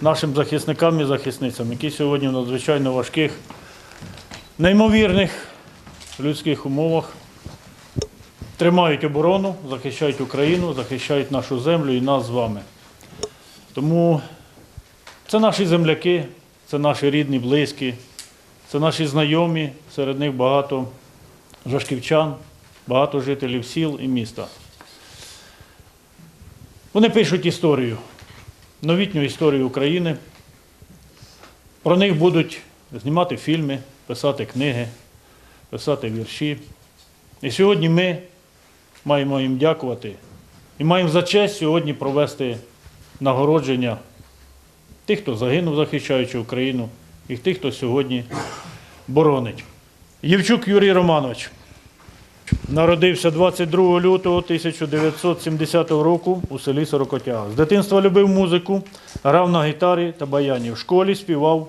нашим захисникам і захисницям, які сьогодні в надзвичайно важких, неймовірних людських умовах тримають оборону, захищають Україну, захищають нашу землю і нас з вами. Тому це наші земляки, це наші рідні, близькі, це наші знайомі, серед них багато жашківчан, багато жителів сіл і міста. Вони пишуть історію, новітню історію України. Про них будуть знімати фільми, писати книги, писати вірші. І сьогодні ми маємо їм дякувати і маємо за честь сьогодні провести нагородження тих, хто загинув, захищаючи Україну, і тих, хто сьогодні боронить. Євчук Юрій Романович народився 22 лютого 1970 року у селі Сорокотяга. З дитинства любив музику, грав на гітарі та баяні. В школі співав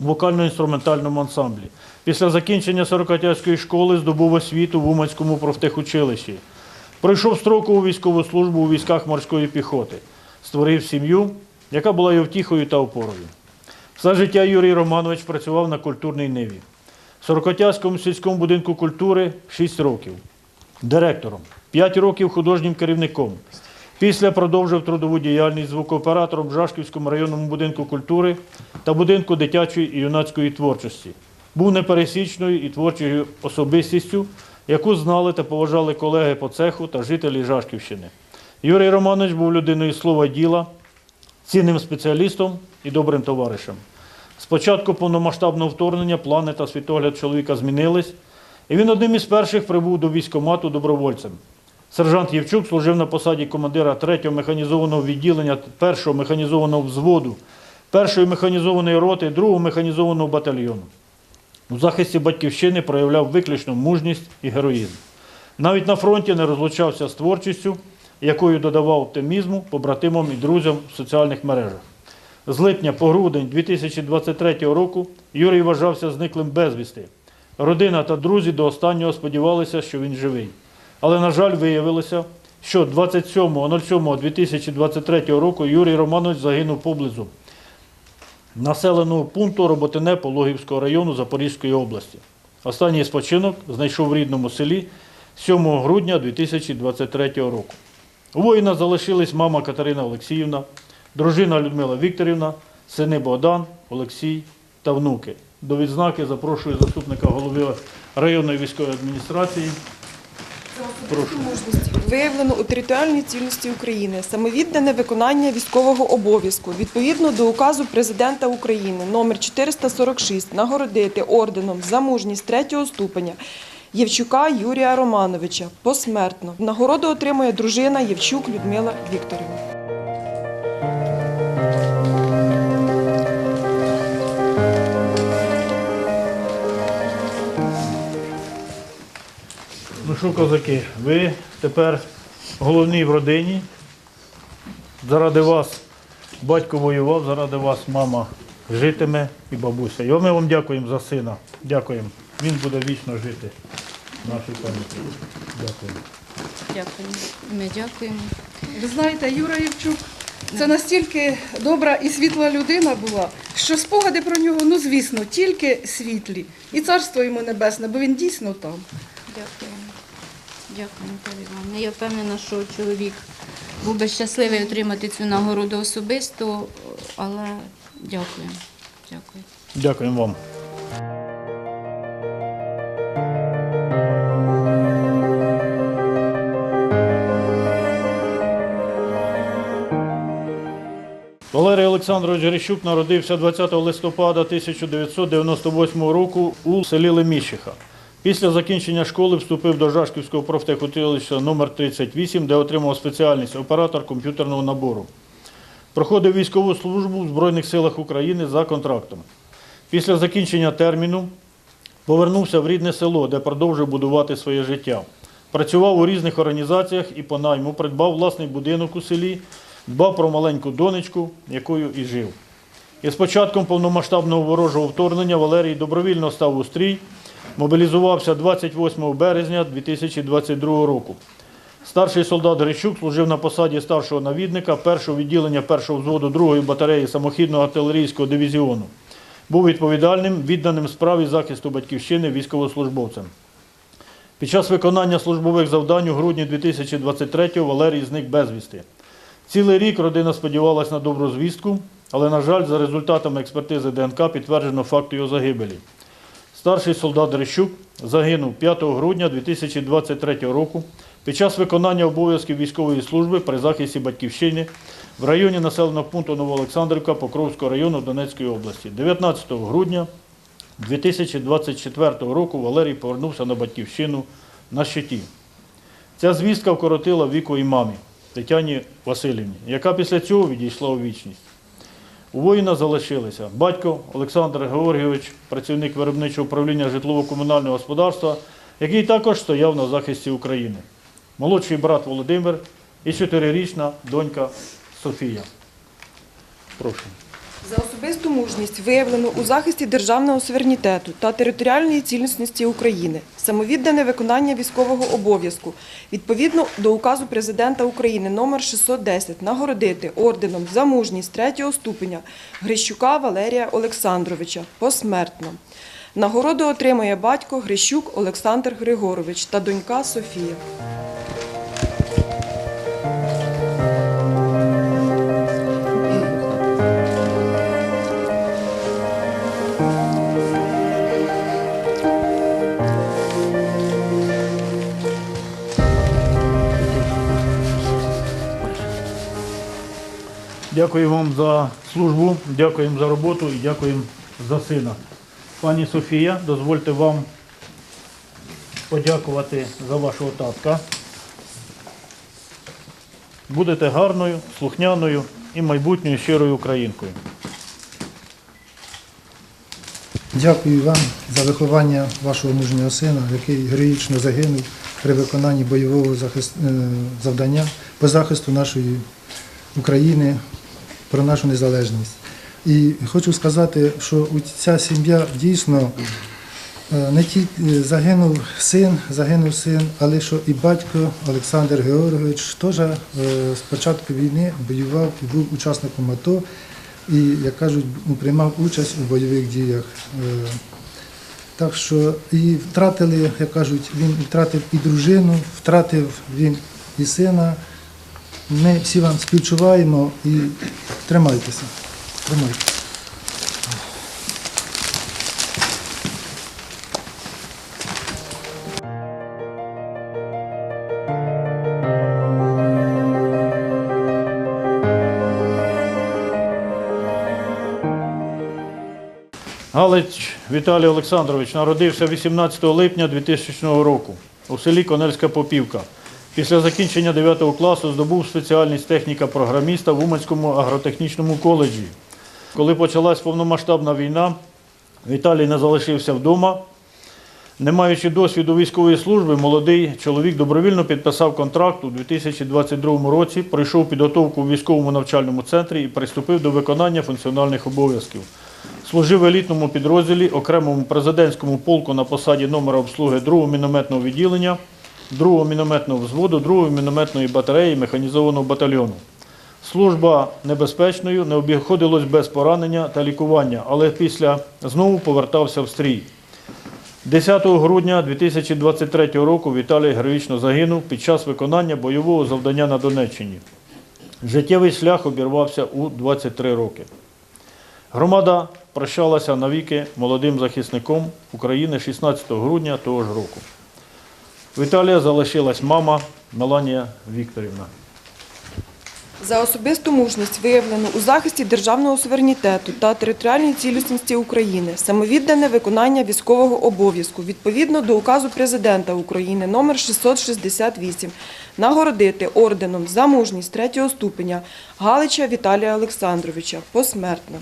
в вокально-інструментальному ансамблі. Після закінчення Сорокотязької школи здобув освіту в Уманському профтехучилищі. Пройшов строкову військову службу у військах морської піхоти. Створив сім'ю, яка була його втіхою та опорою. Все життя Юрій Романович працював на культурній ниві. Сорокотязькому сільському будинку культури 6 років. Директором, 5 років художнім керівником. Після продовжив трудову діяльність звукооператором в Жашківському районному будинку культури та будинку дитячої і юнацької творчості. Був непересічною і творчою особистістю, яку знали та поважали колеги по цеху та жителі Жашківщини. Юрій Романович був людиною слова діла, цінним спеціалістом і добрим товаришем. З початку повномасштабного вторгнення плани та світогляд чоловіка змінились, і він одним із перших прибув до військкомату добровольцем. Сержант Євчук служив на посаді командира 3-го механізованого відділення 1-го механізованого взводу, 1-ї механізованої роти, 2-го механізованого батальйону. У захисті батьківщини проявляв виключно мужність і героїзм. Навіть на фронті не розлучався з творчістю, якою додавав оптимізму побратимам і друзям в соціальних мережах. З липня по грудень 2023 року Юрій вважався зниклим безвісти. Родина та друзі до останнього сподівалися, що він живий. Але, на жаль, виявилося, що 27.07.2023 року Юрій Романович загинув поблизу населеного пункту Роботине Пологівського району Запорізької області. Останній спочинок знайшов в рідному селі 7 грудня 2023 року. У воїна залишились мама Катерина Олексіївна, дружина Людмила Вікторівна, сини Богдан, Олексій та внуки. До відзнаки запрошую заступника голови районної військової адміністрації. Прошу. виявлено у територіальній цілісності України самовіддане виконання військового обов'язку відповідно до указу президента України номер 446 нагородити орденом за мужність третього ступеня Євчука Юрія Романовича посмертно. Нагороду отримує дружина Євчук Людмила Вікторівна. Ну що, козаки, ви тепер головні в родині. Заради вас батько воював, заради вас мама житиме і бабуся. І ми вам дякуємо за сина. Дякуємо. Він буде вічно жити в нашій пам'яті. Дякуємо. Дякуємо. Ми дякуємо. Ви знаєте, Юра Євчук це настільки добра і світла людина була, що спогади про нього, ну звісно, тільки світлі. І царство йому небесне, бо він дійсно там. Дякуємо. Дякуємо, Наталі Івановна. Я впевнена, що чоловік був би щасливий отримати цю нагороду особисто, але дякуємо. Дякую. Дякуємо вам. Валерій Олександрович Грищук народився 20 листопада 1998 року у селі Леміщиха. Після закінчення школи вступив до Жашківського профтехучилища номер 38 де отримав спеціальність оператор комп'ютерного набору. Проходив військову службу в Збройних силах України за контрактом. Після закінчення терміну повернувся в рідне село, де продовжив будувати своє життя. Працював у різних організаціях і по найму придбав власний будинок у селі, дбав про маленьку донечку, якою і жив. І з початком повномасштабного ворожого вторгнення Валерій добровільно став у стрій, мобілізувався 28 березня 2022 року. Старший солдат Грищук служив на посаді старшого навідника першого відділення першого взводу другої батареї самохідного артилерійського дивізіону. Був відповідальним, відданим справі захисту батьківщини військовослужбовцем. Під час виконання службових завдань у грудні 2023-го Валерій зник безвісти. Цілий рік родина сподівалась на добру звістку, але, на жаль, за результатами експертизи ДНК підтверджено факт його загибелі. Старший солдат Дрищук загинув 5 грудня 2023 року під час виконання обов'язків військової служби при захисті батьківщини в районі населеного пункту Новоолександрівка Покровського району Донецької області. 19 грудня 2024 року Валерій повернувся на батьківщину на щиті. Ця звістка вкоротила віку і мамі Тетяні Васильівні, яка після цього відійшла у вічність. У воїна залишилися батько Олександр Георгійович, працівник виробничого управління житлово-комунального господарства, який також стояв на захисті України. Молодший брат Володимир і чотирирічна донька Софія. Прошу. За особисту мужність виявлено у захисті державного суверенітету та територіальної цілісності України, самовіддане виконання військового обов'язку відповідно до указу президента України номер 610 нагородити орденом за мужність третього ступеня Грищука Валерія Олександровича посмертно. Нагороду отримує батько Грищук Олександр Григорович та донька Софія. Дякую вам за службу, дякуємо за роботу і дякуємо за сина. Пані Софія, дозвольте вам подякувати за вашого татка. Будете гарною, слухняною і майбутньою щирою українкою. Дякую вам за виховання вашого мужнього сина, який героїчно загинув при виконанні бойового е, завдання по захисту нашої України, про нашу незалежність. І хочу сказати, що ця сім'я дійсно е, не тільки загинув син, загинув син, але що і батько Олександр Георгійович теж е, з початку війни воював і був учасником АТО і, як кажуть, приймав участь у бойових діях. Е, Так що і втратили, як кажуть, він втратив і дружину, втратив він і сина. Ми всі вам співчуваємо і тримайтеся. Тримайтеся. Галич Віталій Олександрович народився 18 липня 2000 року у селі Конельська Попівка. Після закінчення 9 класу здобув спеціальність техніка-програміста в Уманському агротехнічному коледжі. Коли почалась повномасштабна війна, Віталій не залишився вдома. Не маючи досвіду військової служби, молодий чоловік добровільно підписав контракт у 2022 році, пройшов підготовку у військовому навчальному центрі і приступив до виконання функціональних обов'язків. Служив в елітному підрозділі, окремому президентському полку на посаді номера обслуги 2-го мінометного відділення, 2-го мінометного взводу, 2-ї мінометної батареї механізованого батальйону. Служба небезпечною, не обіходилось без поранення та лікування, але після знову повертався в стрій. 10 грудня 2023 року Віталій героїчно загинув під час виконання бойового завдання на Донеччині. Життєвий шлях обірвався у 23 роки. Громада прощалася навіки молодим захисником України 16 грудня того ж року. В Італії залишилась мама Меланія Вікторівна. За особисту мужність виявлено у захисті державного суверенітету та територіальної цілісності України, самовіддане виконання військового обов'язку відповідно до указу президента України номер 668 нагородити орденом за мужність третього ступеня Галича Віталія Олександровича посмертно.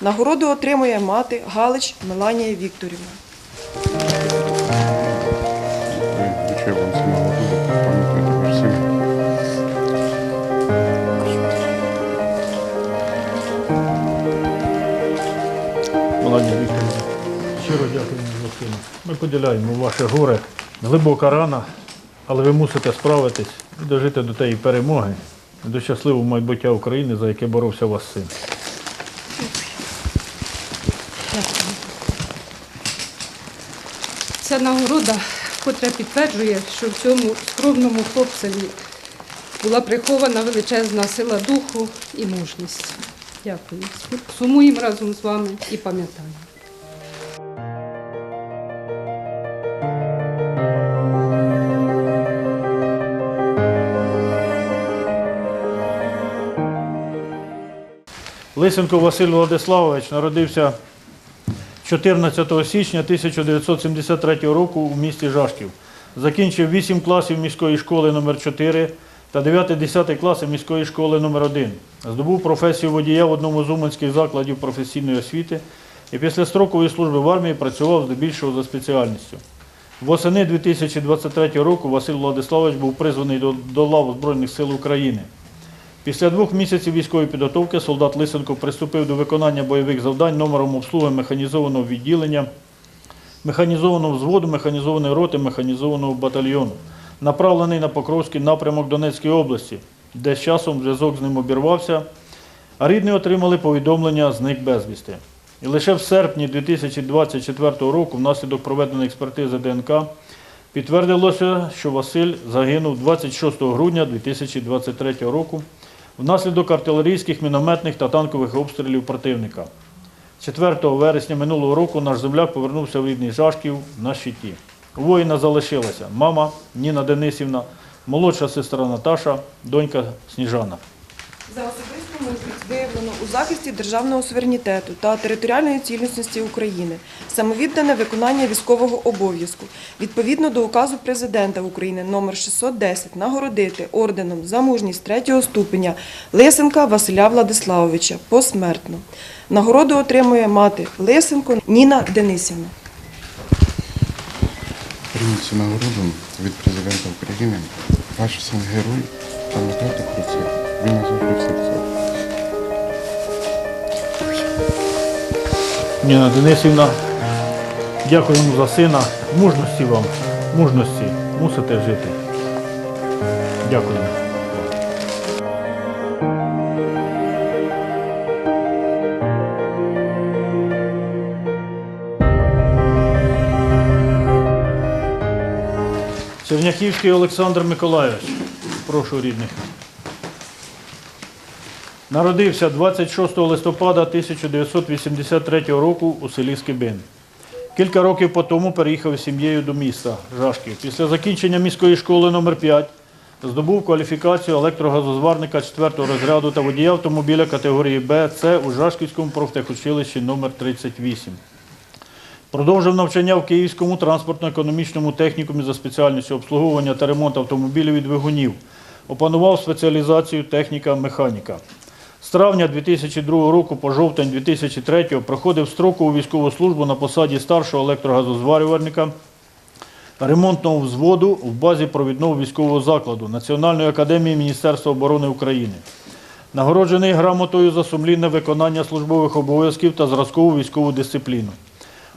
Нагороду отримує мати Галич Меланія Вікторівна. Нічого вам це мало буде, пам'ятайте ваш син. Вікторівна, щиро дякуємо за сина. Ми поділяємо ваше горе. Глибока рана, але ви мусите справитись і дожити до тієї перемоги, до щасливого майбуття України, за яке боровся ваш син. Ця нагорода, котра підтверджує, що в цьому скромному хлопцеві була прихована величезна сила духу і мужність. Дякую. Сумуємо разом з вами і пам'ятаємо. Лисенко Василь Владиславович народився 14 січня 1973 року у місті Жашків. Закінчив 8 класів міської школи номер 4 та 9-10 класи міської школи номер 1 Здобув професію водія в одному з уманських закладів професійної освіти і після строкової служби в армії працював здебільшого за спеціальністю. Восени 2023 року Василь Владиславович був призваний до, лав Збройних сил України. Після двох місяців військової підготовки солдат Лисенко приступив до виконання бойових завдань номером обслуги механізованого відділення, механізованого взводу, механізованої роти, механізованого батальйону, направлений на Покровський напрямок Донецької області, де з часом зв'язок з ним обірвався, а рідні отримали повідомлення зник безвісти. І лише в серпні 2024 року, внаслідок проведеної експертизи ДНК, підтвердилося, що Василь загинув 26 грудня 2023 року внаслідок артилерійських, мінометних та танкових обстрілів противника. 4 вересня минулого року наш земляк повернувся в рідний Жашків на щиті. Воїна залишилася мама Ніна Денисівна, молодша сестра Наташа, донька Сніжана. Виявлено у захисті державного суверенітету та територіальної цілісності України, самовіддане виконання військового обов'язку, відповідно до указу президента України номер 610 нагородити орденом за мужність третього ступеня Лисенка Василя Владиславовича посмертно. Нагороду отримує мати Лисенко Ніна Денисівна. Прийміть нагороду від президента України. Ваш син герой, пам'ятайте про це. Він назавжди в серцях. Ніна Денисівна, дякуємо за сина. Мужності вам, мужності, мусите жити. Дякуємо. Черняхівський Олександр Миколайович. Прошу рідних. Народився 26 листопада 1983 року у селі Скибин. Кілька років по тому переїхав із сім'єю до міста Жашків. Після закінчення міської школи номер 5 здобув кваліфікацію електрогазозварника 4 розряду та водія автомобіля категорії Б, С у Жашківському профтехучилищі номер 38. Продовжив навчання в Київському транспортно-економічному технікумі за спеціальністю обслуговування та ремонт автомобілів і двигунів. Опанував спеціалізацію техніка-механіка. З травня 2002 року по жовтень 2003 проходив строкову військову службу на посаді старшого електрогазозварювальника ремонтного взводу в базі провідного військового закладу Національної академії Міністерства оборони України. Нагороджений грамотою за сумлінне виконання службових обов'язків та зразкову військову дисципліну.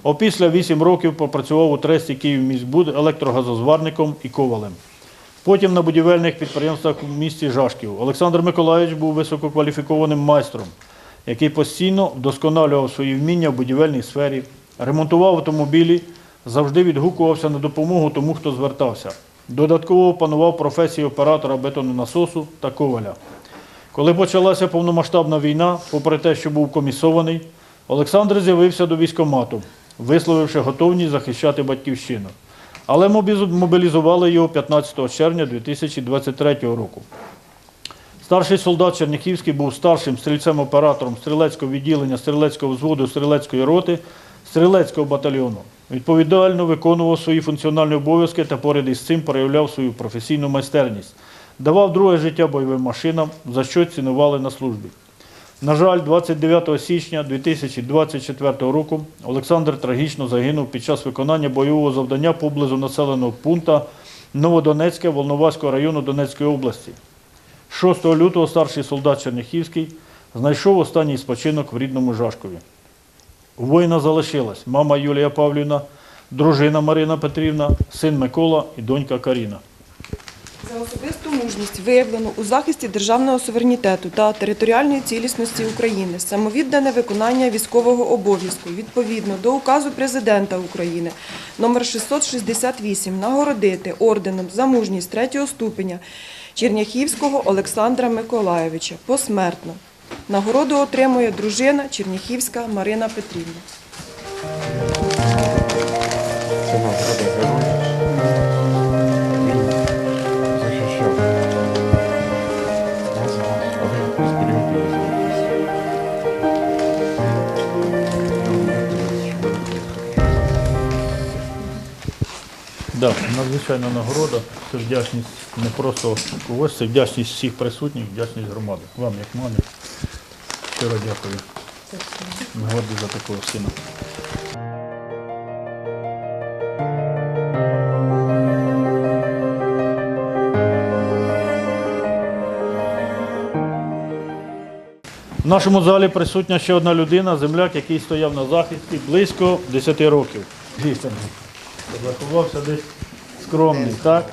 Опісля 8 років попрацював у тресті Київміськбуд електрогазозварником і ковалем. Потім на будівельних підприємствах у місті Жашків. Олександр Миколаївич був висококваліфікованим майстром, який постійно вдосконалював свої вміння в будівельній сфері, ремонтував автомобілі, завжди відгукувався на допомогу тому, хто звертався. Додатково опанував професію оператора бетононасосу та коваля. Коли почалася повномасштабна війна, попри те, що був комісований, Олександр з'явився до військомату, висловивши готовність захищати батьківщину. Але мобілізували його 15 червня 2023 року. Старший солдат Черняхівський був старшим стрільцем-оператором стрілецького відділення стрілецького взводу стрілецької роти стрілецького батальйону. Відповідально виконував свої функціональні обов'язки та поряд із цим проявляв свою професійну майстерність. Давав друге життя бойовим машинам, за що цінували на службі. На жаль, 29 січня 2024 року Олександр трагічно загинув під час виконання бойового завдання поблизу населеного пункту Новодонецьке Волноваського району Донецької області. 6 лютого старший солдат Черняхівський знайшов останній спочинок в рідному Жашкові. У воїна залишилась мама Юлія Павлівна, дружина Марина Петрівна, син Микола і донька Каріна. За особисту мужність виявлену у захисті державного суверенітету та територіальної цілісності України, самовіддане виконання військового обов'язку відповідно до указу президента України номер 668 нагородити орденом за мужність третього ступеня Черняхівського Олександра Миколайовича посмертно. Нагороду отримує дружина Черняхівська Марина Петрівна. Да, надзвичайна нагорода. Це вдячність не просто когось, це вдячність всіх присутніх, вдячність громади. Вам, як мамі, щиро дякую. Горді за такого сина. В нашому залі присутня ще одна людина, земляк, який стояв на захисті близько 10 років. Заховався десь скромний, так?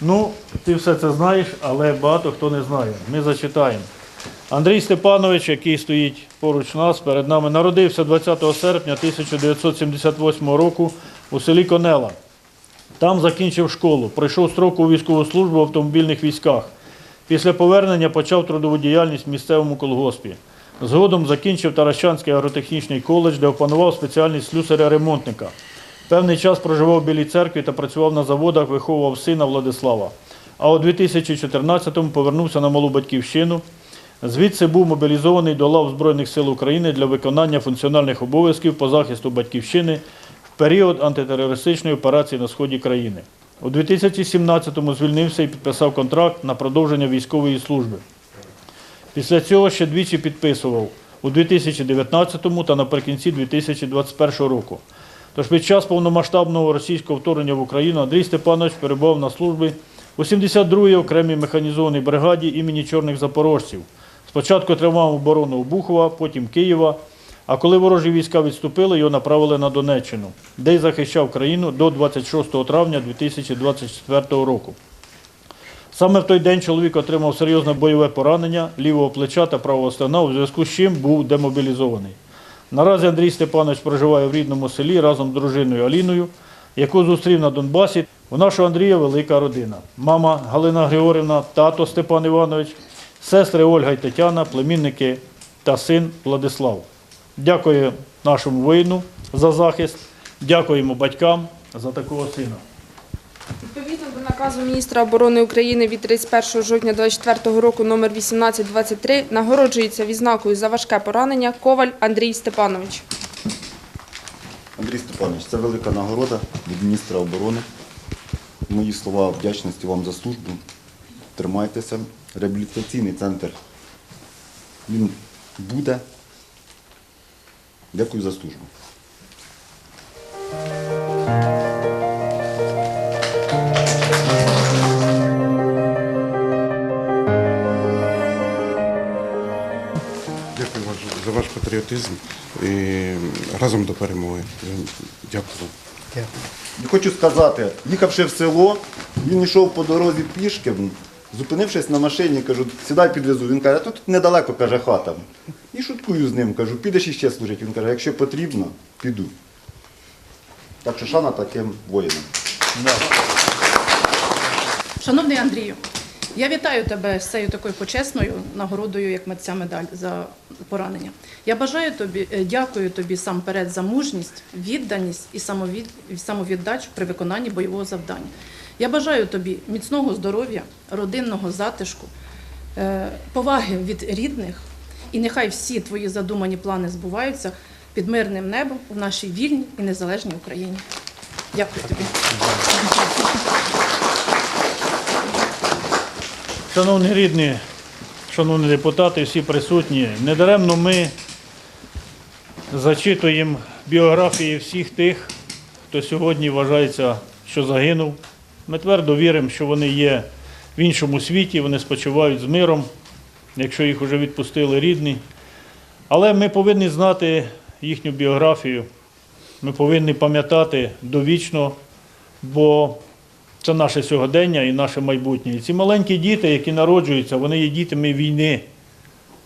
Ну, ти все це знаєш, але багато хто не знає. Ми зачитаємо. Андрій Степанович, який стоїть поруч нас, перед нами, народився 20 серпня 1978 року у селі Конела. Там закінчив школу, пройшов строкову військову службу в автомобільних військах. Після повернення почав трудову діяльність в місцевому колгоспі. Згодом закінчив Таращанський агротехнічний коледж, де опанував спеціальність слюсаря-ремонтника. Певний час проживав в Білій церкві та працював на заводах, виховував сина Владислава. А у 2014-му повернувся на малу батьківщину. Звідси був мобілізований до лав Збройних сил України для виконання функціональних обов'язків по захисту батьківщини в період антитерористичної операції на сході країни. У 2017-му звільнився і підписав контракт на продовження військової служби. Після цього ще двічі підписував у 2019 та наприкінці 2021 року. Тож під час повномасштабного російського вторгнення в Україну Андрій Степанович перебував на службі у 72-й окремій механізованій бригаді імені Чорних Запорожців. Спочатку тримав оборону Обухова, потім Києва, а коли ворожі війська відступили, його направили на Донеччину, де й захищав країну до 26 травня 2024 року. Саме в той день чоловік отримав серйозне бойове поранення лівого плеча та правого стегна, у зв'язку з чим був демобілізований. Наразі Андрій Степанович проживає в рідному селі разом з дружиною Аліною, яку зустрів на Донбасі. У нашого Андрія велика родина. Мама Галина Григорівна, тато Степан Іванович, сестри Ольга і Тетяна, племінники та син Владислав. Дякую нашому воїну за захист, дякуємо батькам за такого сина. Наказу міністра оборони України від 31 жовтня 2024 року номер 1823 нагороджується відзнакою за важке поранення Коваль Андрій Степанович. Андрій Степанович, це велика нагорода від міністра оборони. Мої слова вдячності вам за службу. Тримайтеся. Реабілітаційний центр. Він буде. Дякую за службу. Патріотизм і разом до перемоги. Дякую. Хочу сказати, їхавши в село, він йшов по дорозі пішки, зупинившись на машині, кажу, сідай підвезу. Він каже, тут недалеко, каже, хата. І шуткую з ним, кажу, підеш іще служити. Він каже, якщо потрібно, піду. Так що шана таким воїнам. Шановний Андрію, я вітаю тебе з цією такою почесною нагородою, як ця медаль за поранення. Я бажаю тобі, е, дякую тобі сам перед за мужність, відданість і самовід, самовіддачу при виконанні бойового завдання. Я бажаю тобі міцного здоров'я, родинного затишку, е, поваги від рідних, і нехай всі твої задумані плани збуваються під мирним небом в нашій вільній і незалежній Україні. Дякую тобі. Шановні рідні, шановні депутати, всі присутні, недаремно ми зачитуємо біографії всіх тих, хто сьогодні вважається, що загинув. Ми твердо віримо, що вони є в іншому світі, вони спочивають з миром, якщо їх вже відпустили рідні. Але ми повинні знати їхню біографію, ми повинні пам'ятати довічно, бо Це наше сьогодення і наше майбутнє. І ці маленькі діти, які народжуються, вони є дітьми війни.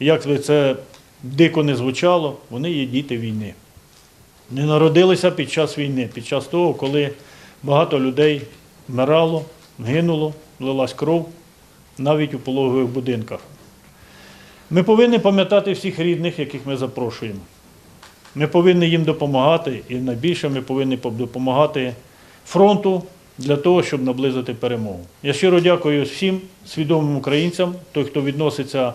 Як би це дико не звучало, вони є діти війни. Не народилися під час війни, під час того, коли багато людей вмирало, гинуло, лилась кров навіть у пологових будинках. Ми повинні пам'ятати всіх рідних, яких ми запрошуємо. Ми повинні їм допомагати, і найбільше ми повинні допомагати фронту для того, щоб наблизити перемогу. Я щиро дякую всім свідомим українцям, той, хто відноситься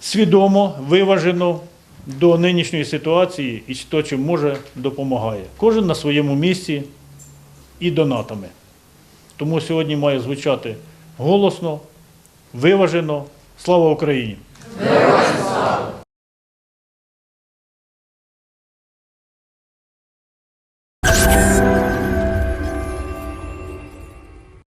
свідомо, виважено до нинішньої ситуації і хто чим може допомагає. Кожен на своєму місці і донатами. Тому сьогодні має звучати голосно, виважено. Слава Україні! Героям слава!